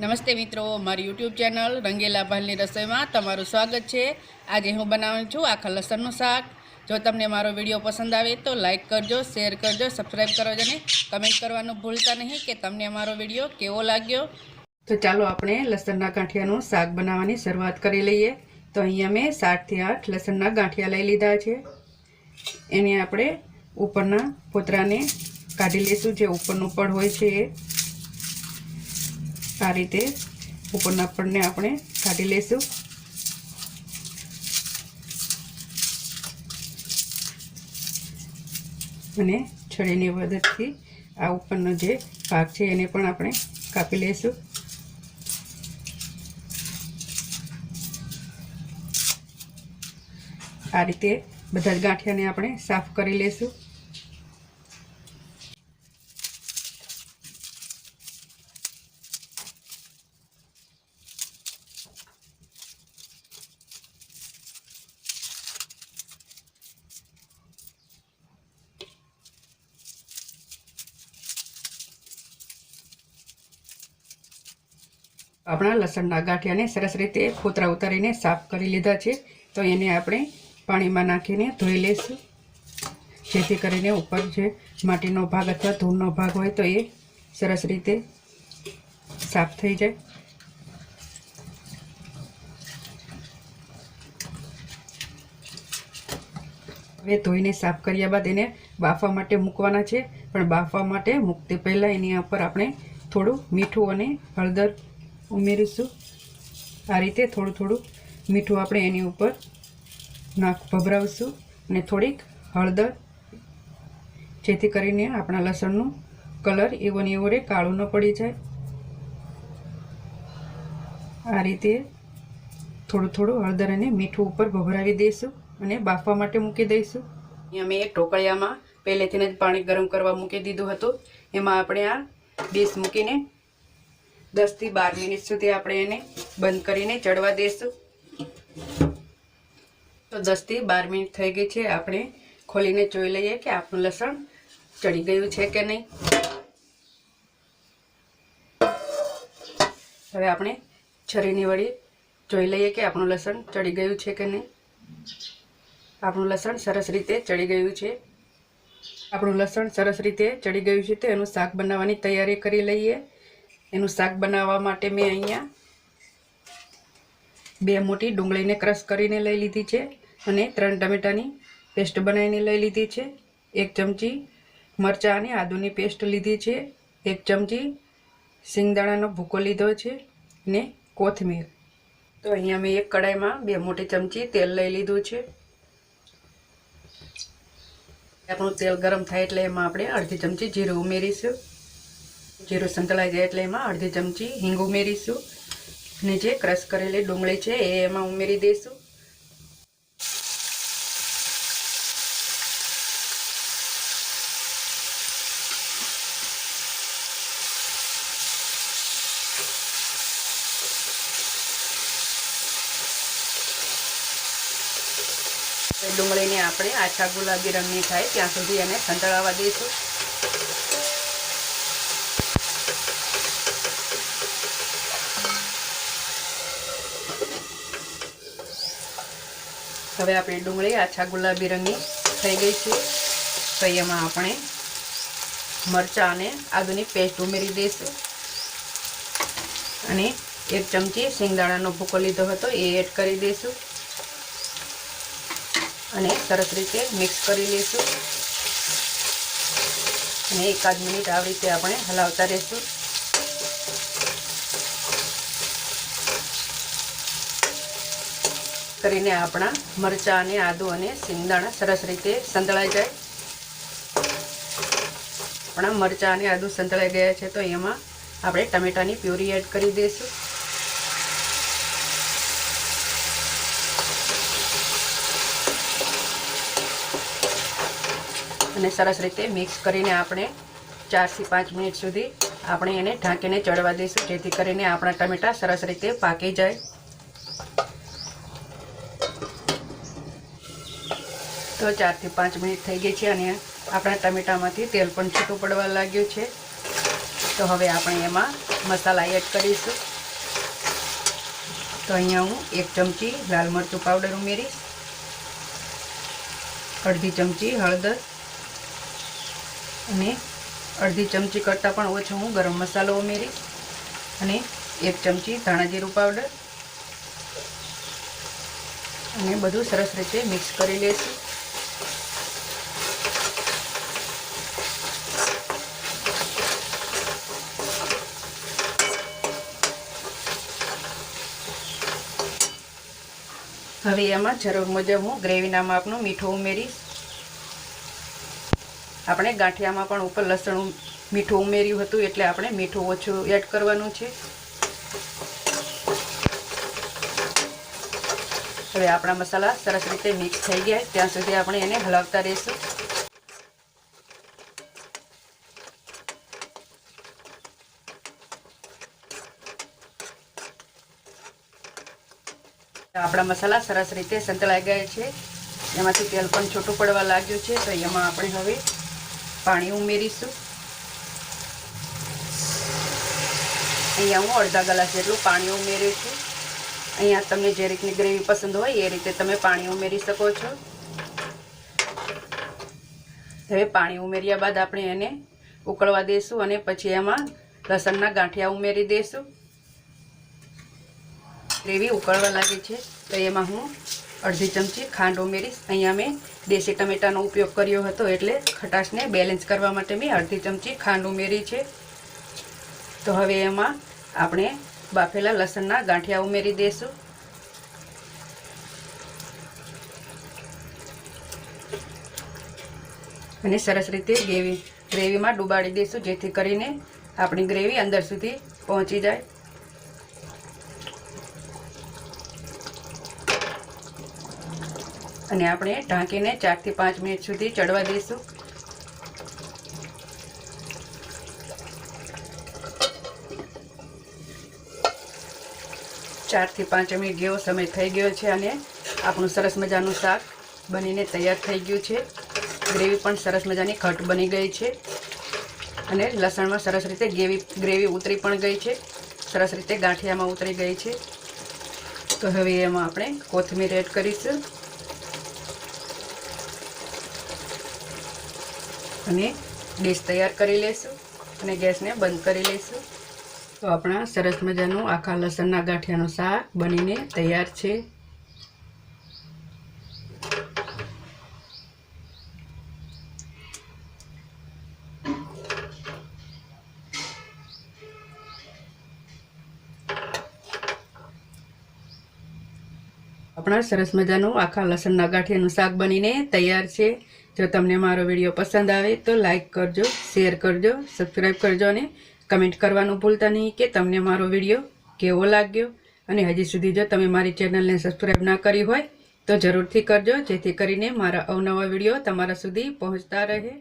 નમસ્તે મિત્રો મારી યુટ્યુબ ચેનલ રંગીલા ભાલની રસોઈમાં તમારું સ્વાગત છે. આજે હું બનાવું છું આખા લસણનું શાક. જો તમને મારો વીડિયો પસંદ આવે તો લાઇક કરજો શેર કરજો સબસ્ક્રાઈબ કરજો અને કમેન્ટ કરવાનું ભૂલતા નહીં કે તમને મારો વીડિયો કેવો લાગ્યો. તો ચાલો આપણે લસણના ગાંઠિયાનું શાક બનાવવાની શરૂઆત કરી લઈએ. તો અહીંયા મેં સાતથી આઠ લસણના ગાંઠિયા લઈ લીધા છે. એને આપણે ઉપરના પોતરાને કાઢી લઈશું જે ઉપરનું પડ હોય છે એ. આ રીતે ઉપરના પડને આપણે કાઢી લઈશું. અને છરીની મદદથી આ ઉપરનો જે ભાગ છે એને પણ આપણે કાપી લઈશું. આ રીતે બધા જ ગાંઠિયાને આપણે સાફ કરી લઈશું. આપણા લસણના ગાંઠિયાને સરસ રીતે ખોતરા ઉતારીને સાફ કરી લીધા છે. તો એને આપણે પાણીમાં નાખીને ધોઈ લઈશું. જેથી કરીને ઉપર જે માટીનો ભાગ અથવા ધૂળનો ભાગ હોય તો એ સરસ રીતે સાફ થઈ જાય. હવે ધોઈને સાફ કર્યા બાદ એને બાફવા માટે મૂકવાના છે. પણ બાફવા માટે મૂકતી પહેલાં એની ઉપર આપણે થોડું મીઠું અને હળદર ઉમેરીશું. આ રીતે થોડું થોડું મીઠું આપણે એની ઉપર નાખ ભભરાવશું અને થોડીક હળદર, જેથી કરીને આપણા લસણનું કલર એવો ને એવો રે, કાળું ન પડી જાય. આ રીતે થોડું થોડું હળદર અને મીઠું ઉપર ભભરાવી દઈશું અને બાફવા માટે મૂકી દઈશું. અહીંયા મેં ટોકળિયામાં પહેલેથી જ પાણી ગરમ કરવા મૂકી દીધું હતું. એમાં આપણે આ ડીશ મૂકીને દસથી બાર મિનિટ સુધી આપણે એને બંધ કરીને ચડવા દઈશું તો દસથી બાર મિનિટ થઈ ગઈ છે. આપણે ખોલીને જોઈ લઈએ કે આપણું લસણ ચડી ગયું છે કે નહીં. હવે આપણે છરીની વળી જોઈ લઈએ કે આપણું લસણ ચડી ગયું છે કે નહીં. આપણું લસણ સરસ રીતે ચડી ગયું છે. આપણું લસણ સરસ રીતે ચડી ગયું છે તો એનું શાક બનાવવાની તૈયારી કરી લઈએ. એનું શાક બનાવવા માટે મેં અહીંયા બે મોટી ડુંગળીને ક્રશ કરીને લઈ લીધી છે અને ત્રણ ટમેટાની પેસ્ટ બનાવીને લઈ લીધી છે. એક ચમચી મરચાં અને આદુની પેસ્ટ લીધી છે. એક ચમચી સિંગદાણાનો ભૂકો લીધો છે ને કોથમીર. તો અહીંયા મેં એક કડાઈમાં બે મોટી ચમચી તેલ લઈ લીધું છે. આપણું તેલ ગરમ થાય એટલે એમાં આપણે અડધી ચમચી જીરું ઉમેરીશું. જીરું સંતળાઈ જાય એટલે એમાં અડધી ચમચી હિંગ ઉમેરીશું. અને જે ક્રશ કરેલી ડુંગળી છે એ એમાં ઉમેરી દઈશું ડુંગળીને આપણે આછા ગુલાબી રંગની થાય ત્યાં સુધી એને સંતળાવા દઈશું હવે આપણી ડુંગળી આછા ગુલાબી રંગની થઈ ગઈ છે. તો એમાં આપણે મરચાં અને આદુની પેસ્ટ ઉમેરી દઈશું. અને એક ચમચી સિંગદાણાનો ભૂકો લીધો હતો, એ એડ કરી દઈશું. અને સરસ રીતે મિક્સ કરી લઈશું. અને એકાદ મિનિટ આવી રીતે આપણે હલાવતા રહીશું. કરીને આપણા મરચાં અને આદુ અને સિંગદાણા સરસ રીતે સંતળાઈ જાય. આપણા મરચાં અને આદુ સંતળાઈ ગયા છે તો એમાં આપણે ટમેટાની પ્યુરી એડ કરી દઈશું. અને સરસ રીતે મિક્સ કરીને આપણે ચારથી પાંચ મિનિટ સુધી આપણે એને ઢાંકીને ચડવા દઈશું, જેથી કરીને આપણા ટમેટા સરસ રીતે પાકી જાય. તો ચારથી પાંચ મિનિટ થઈ ગઈ છે અને આપણા ટમેટામાંથી તેલ પણ છૂટું પડવા લાગ્યું છે. તો હવે આપણે એમાં મસાલા એડ કરીશું. તો અહીંયા હું એક ચમચી લાલ મરચું પાવડર ઉમેરીશ. અડધી ચમચી હળદર અને અડધી ચમચી કરતાં પણ ઓછો હું ગરમ મસાલો ઉમેરીશ. અને એક ચમચી ધાણા જીરું પાવડર. અને બધું સરસ રીતે મિક્સ કરી લઈશું હવે એમાં જરૂર મુજબ હું ગ્રેવીના માપનું મીઠું ઉમેરીશ. આપણે ગાંઠિયામાં પણ ઉપર લસણ મીઠું ઉમેર્યું હતું એટલે આપણે મીઠું ઓછું એડ કરવાનું છે. હવે આપણા મસાલા સરસ રીતે મિક્સ થઈ ગયા ત્યાં સુધી આપણે એને હલાવતા રહીશું. આપણા મસાલા સરસ રીતે સંતળાઈ ગયા છે. એમાંથી તેલ પણ છૂટું પડવા લાગ્યું છે, તો એમાં આપણે હવે પાણી ઉમેરીશું. અહીંયા હું અડધા ગ્લાસ જેટલું પાણી ઉમેર્યું છું. અહીંયા તમને જે રીતની ગ્રેવી પસંદ હોય એ રીતે તમે પાણી ઉમેરી શકો છો. હવે પાણી ઉમેર્યા બાદ આપણે એને ઉકળવા દઈશું અને પછી એમાં લસણના ગાંઠિયા ઉમેરી દઈશું ગ્રેવી ઉકળવા લાગી છે, તો એમાં હું અડધી ચમચી ખાંડ ઉમેરીશ અહીંયા મેં દેશી ટમેટાનો ઉપયોગ કર્યો હતો, એટલે ખટાશને બેલેન્સ કરવા માટે મેં અડધી ચમચી ખાંડ ઉમેરી છે. તો હવે એમાં આપણે બાફેલા લસણના ગાંઠિયા ઉમેરી દઈશું અને સરસ રીતે ગ્રેવી, ગ્રેવીમાં ડુબાડી દઈશું જેથી કરીને આપણી ગ્રેવી અંદર સુધી પહોંચી જાય. અને આપણે ઢાંકીને ચારથી પાંચ મિનિટ સુધી ચડવા દઈશું. ચારથી પાંચ મિનિટ જેવો સમય થઈ ગયો છે અને આપણું સરસ મજાનું શાક બનીને તૈયાર થઈ ગયું છે. ગ્રેવી પણ સરસ મજાની ઘટ બની ગઈ છે. અને લસણમાં સરસ રીતે ગ્રેવી ગ્રેવી ઉતરી પણ ગઈ છે. સરસ રીતે ગાંઠિયામાં ઉતરી ગઈ છે. તો હવે એમાં આપણે કોથમીર એડ કરીશું. અને ડીશ તૈયાર કરી લઈશું અને ગેસને બંધ કરી લઈશું. તો આપણા સરસ મજાનું આખા લસણના ગાંઠિયાનું શાક બનીને તૈયાર છે. આપણા સરસ મજાનું આખા લસણના ગાંઠિયાનું શાક બનીને તૈયાર છે. જો તમને મારો વીડિયો પસંદ આવે તો લાઈક કરજો શેર કરજો સબસ્ક્રાઈબ કરજો અને કમેન્ટ કરવાનું ભૂલતા નહીં કે તમને મારો વીડિયો કેવો લાગ્યો. અને હજી સુધી જો તમે મારી ચેનલને સબસ્ક્રાઈબ ના કરી હોય તો જરૂરથી કરજો, જેથી કરીને મારા અવનવા વીડિયો તમારા સુધી પહોંચતા રહે.